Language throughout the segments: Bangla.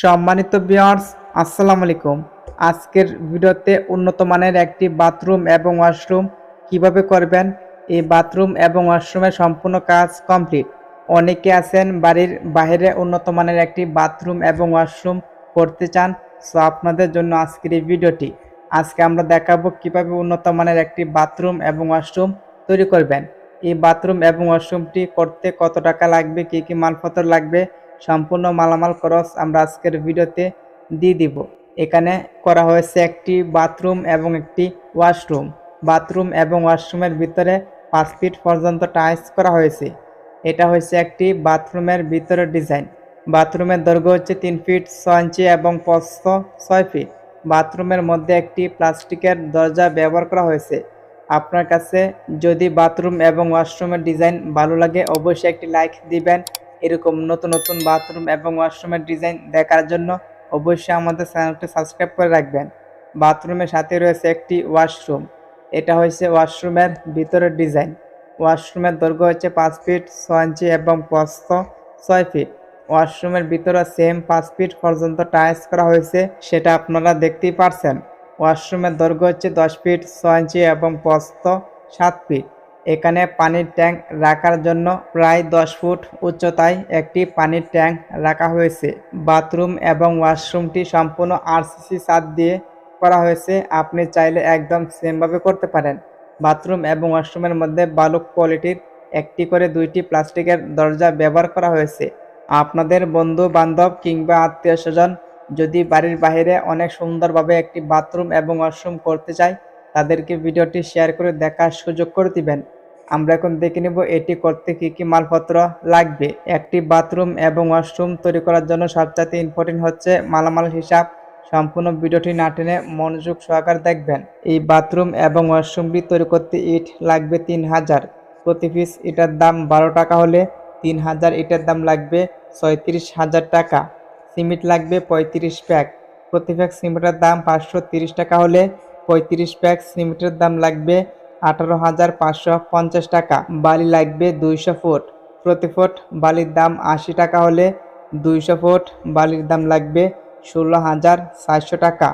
সম্মানিত বিয়ার্স আসসালামু আলাইকুম। আজকের ভিডিওতে উন্নত মানের একটি বাথরুম এবং ওয়াশরুম কীভাবে করবেন? এই বাথরুম এবং ওয়াশরুমের সম্পূর্ণ কাজ কমপ্লিট। অনেকে আছেন বাড়ির বাইরে উন্নত মানের একটি বাথরুম এবং ওয়াশরুম করতে চান, সো আপনাদের জন্য আজকের এই ভিডিওটি। আজকে আমরা দেখাবো কীভাবে উন্নত মানের একটি বাথরুম এবং ওয়াশরুম তৈরি করবেন। এই বাথরুম এবং ওয়াশরুমটি করতে কত টাকা লাগবে, কী কী মালপত্র লাগবে সম্পূর্ণ মালামাল খরচ আমরা আজকের ভিডিওতে দিয়ে দিব। এখানে করা হয়েছে একটি বাথরুম এবং একটি ওয়াশরুম। বাথরুম এবং ওয়াশরুমের ভিতরে পাঁচ ফিট পর্যন্ত টাইস করা হয়েছে। এটা হয়েছে একটি বাথরুমের ভিতরের ডিজাইন। বাথরুমের দৈর্ঘ্য হচ্ছে তিন ফিট ছয় ইঞ্চি এবং প্রস্থ ছয় ফিট। বাথরুমের মধ্যে একটি প্লাস্টিকের দরজা ব্যবহার করা হয়েছে। আপনার কাছে যদি বাথরুম এবং ওয়াশরুমের ডিজাইন ভালো লাগে, অবশ্যই একটি লাইক দিবেন। এরকম নতুন নতুন বাথরুম এবং ওয়াশরুমের ডিজাইন দেখার জন্য অবশ্যই আমাদের চ্যানেলটি সাবস্ক্রাইব করে রাখবেন। বাথরুমের সাথে রয়েছে একটি ওয়াশরুম এটা হয়েছে ওয়াশরুমের ভিতরের ডিজাইন ওয়াশরুমের দৈর্ঘ্য হচ্ছে পাঁচ ফিট ছয় ইঞ্চি এবং প্রস্থ ছয় ফিট ওয়াশরুমের ভিতরে সেম পাঁচ ফিট পর্যন্ত টাইলস করা হয়েছে, সেটা আপনারা দেখতেই পারছেন। ওয়াশরুমের দৈর্ঘ্য হচ্ছে দশ ফিট ছয় ইঞ্চি এবং প্রস্থ সাত ফিট এখানে পানির ট্যাঙ্ক রাখার জন্য প্রায় দশ ফুট উচ্চতায় একটি পানির ট্যাঙ্ক রাখা হয়েছে। বাথরুম এবং ওয়াশরুমটি সম্পূর্ণ আরসিসি ছাদ দিয়ে করা হয়েছে। আপনি চাইলে একদম সেমভাবে করতে পারেন। বাথরুম এবং ওয়াশরুমের মধ্যে বালুক কোয়ালিটির একটি করে দুইটি প্লাস্টিকের দরজা ব্যবহার করা হয়েছে। আপনাদের বন্ধু বান্ধব কিংবা আত্মীয় স্বজন যদি বাড়ির বাইরে অনেক সুন্দরভাবে একটি বাথরুম এবং ওয়াশরুম করতে চায়, তাদেরকে ভিডিওটি শেয়ার করে দেখার সুযোগ করে দিবেন। আমরা এখন দেখে নেব এটি করতে কি কি মালপত্র লাগবে। একটি বাথরুম এবং ওয়াশরুম তৈরি করার জন্য সবচেয়ে ইম্পর্টেন্ট হচ্ছে মালামাল হিসাব। সম্পূর্ণ ভিডিওটি না টেনে মনোযোগ সহকার দেখবেন। এই বাথরুম এবং ওয়াশরুমটি তৈরি করতে ইট লাগবে তিন হাজার। প্রতি পিস ইটার দাম বারো টাকা হলে তিন হাজার ইটার দাম লাগবে ছয়ত্রিশ হাজার টাকা। সিমেন্ট লাগবে পঁয়ত্রিশ প্যাক। প্রতি প্যাক সিমেন্টের দাম পাঁচশো তিরিশ টাকা হলে পঁয়ত্রিশ প্যাক সিমেন্টের দাম লাগবে আঠারো হাজার পাঁচশো পঞ্চাশ টাকা। বালি লাগবে দুইশো ফুট। প্রতি ফুট বালির দাম আশি টাকা হলে দুইশো ফুট বালির দাম লাগবে ষোলো হাজার চারশো টাকা।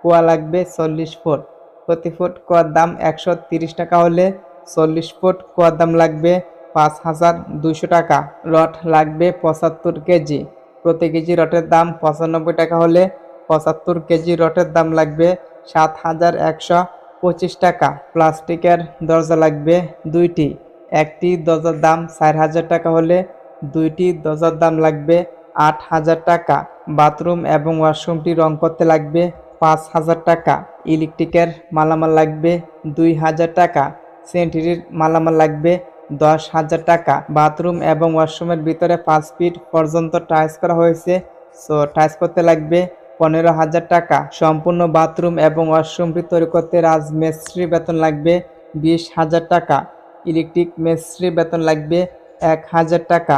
কুয়া লাগবে চল্লিশ ফুট। প্রতি ফুট কুয়ার দাম একশো তিরিশ টাকা হলে চল্লিশ ফুট কুয়ার দাম লাগবে পাঁচ হাজার দুইশো টাকা। রড লাগবে পঁচাত্তর কেজি। প্রতি কেজি রটের দাম পঁচানব্বই টাকা হলে পঁচাত্তর কেজি রটের দাম লাগবে সাত হাজার একশো পঁচিশ টাকা। প্লাস্টিকের দরজা লাগবে দুইটি। একটি দরজার দাম চার হাজার টাকা হলে দুইটি দরজার দাম লাগবে আট হাজার টাকা। বাথরুম এবং ওয়াশরুমটি রং করতে লাগবে পাঁচ হাজার টাকা। ইলেকট্রিকের মালামাল লাগবে দুই হাজার টাকা। সেন্টিরির মালামাল লাগবে দশ হাজার টাকা। বাথরুম এবং ওয়াশরুমের ভিতরে পাঁচ ফিট পর্যন্ত টাইলস করা হয়েছে। সো টাইলস করতে লাগবে পনেরো হাজার টাকা। সম্পূর্ণ বাথরুম এবং ওয়াশরুমটি তৈরি করতে রাজমিস্ত্রি বেতন লাগবে বিশ হাজার টাকা। ইলেকট্রিক মিস্ত্রি বেতন লাগবে এক হাজার টাকা।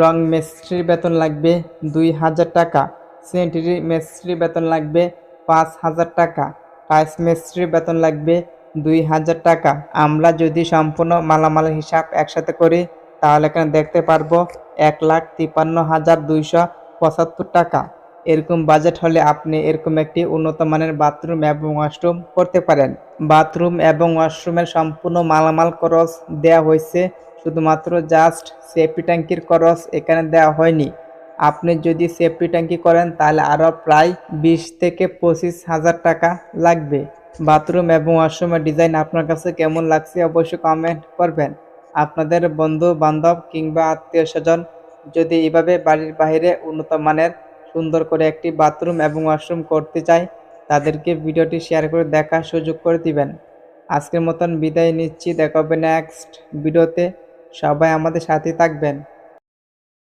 রং মিস্ত্রির বেতন লাগবে দুই হাজার টাকা। সেন্টারি মিস্ত্রি বেতন লাগবে পাঁচ হাজার টাকা। টাইস মিস্ত্রির বেতন লাগবে দুই হাজার টাকা। আমরা যদি সম্পূর্ণ মালামাল হিসাব একসাথে করি, তাহলে এখানে দেখতে পারব এক লাখ তিপ্পান্ন হাজার দুইশো পঁচাত্তর টাকা। এরকম বাজেট হলে আপনি এরকম একটি উন্নত মানের বাথরুম এবং ওয়াশরুম করতে পারেন। বাথরুম এবং ওয়াশরুমের সম্পূর্ণ মালামাল খরচ দেওয়া হয়েছে। শুধুমাত্র জাস্ট সেফটি ট্যাঙ্কির খরচ এখানে দেওয়া হয়নি। আপনি যদি সেফটি ট্যাঙ্কি করেন, তাহলে আরও প্রায় বিশ থেকে পঁচিশ হাজার টাকা লাগবে। বাথরুম এবং ওয়াশরুমের ডিজাইন আপনার কাছে কেমন লাগছে অবশ্যই কমেন্ট করবেন। আপনাদের বন্ধু বান্ধব কিংবা আত্মীয় স্বজন যদি এভাবে বাড়ির বাইরে উন্নত মানের সুন্দর করে একটি বাথরুম এবং ওয়াশরুম করতে চাই, তাদেরকে ভিডিওটি শেয়ার করে দেখার সুযোগ করে দিবেন। আজকের মতন বিদায় নিচ্ছি, দেখা হবে নেক্সট ভিডিওতে। সবাই আমাদের সাথে থাকবেন।